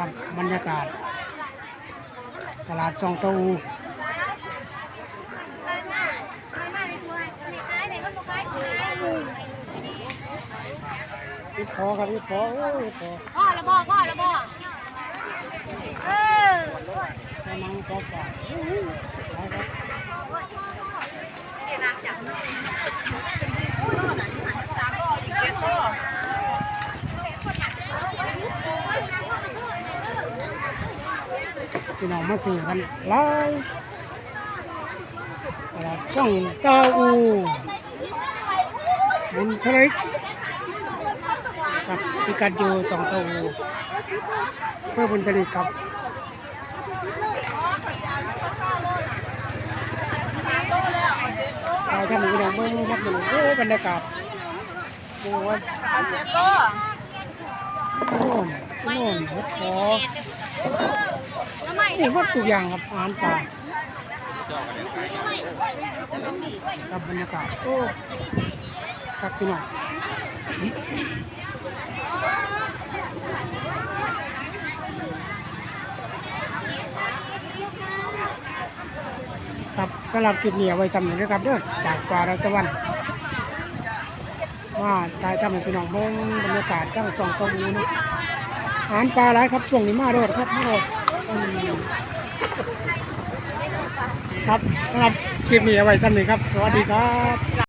ครับบรรยากาศ ตลาดซองเตาอูพี่พอครับพี่พอโอ้ยพอพ่อละบ่พ่อละบ่เออแค่นั่งพอก่อนไปครับ พี่น้องมาซื้อกันหลายตลาดช่องเตาอูบุญทริกกับพิกัดอยู่ช่องเตาอูเพื่อบุญทริกครับเราทำอยู่ในเมืองครับอยู่โอ้บรรยากาศโอ้ยโน่นโน่นรถขอแล้วไม่นี่วัดทุกอย่างครับอาหารป่ากับบรรยากาศโอ้ครับพี่น้องครับสำหรับคลิปนี้อไว้สำเร็จนะครับเด้อจากฟ้ารัตะวันว่าตายทำให้พี่น้องเบิ่งบรรยากาศตั้งจองตรงนี้นะอาหารปลาหลายครับช่วงนี้มาโดดครับมาโดด ครับสำหรับคลิปนี้เอาไว้สำเร็จครับ สวัสดีครับ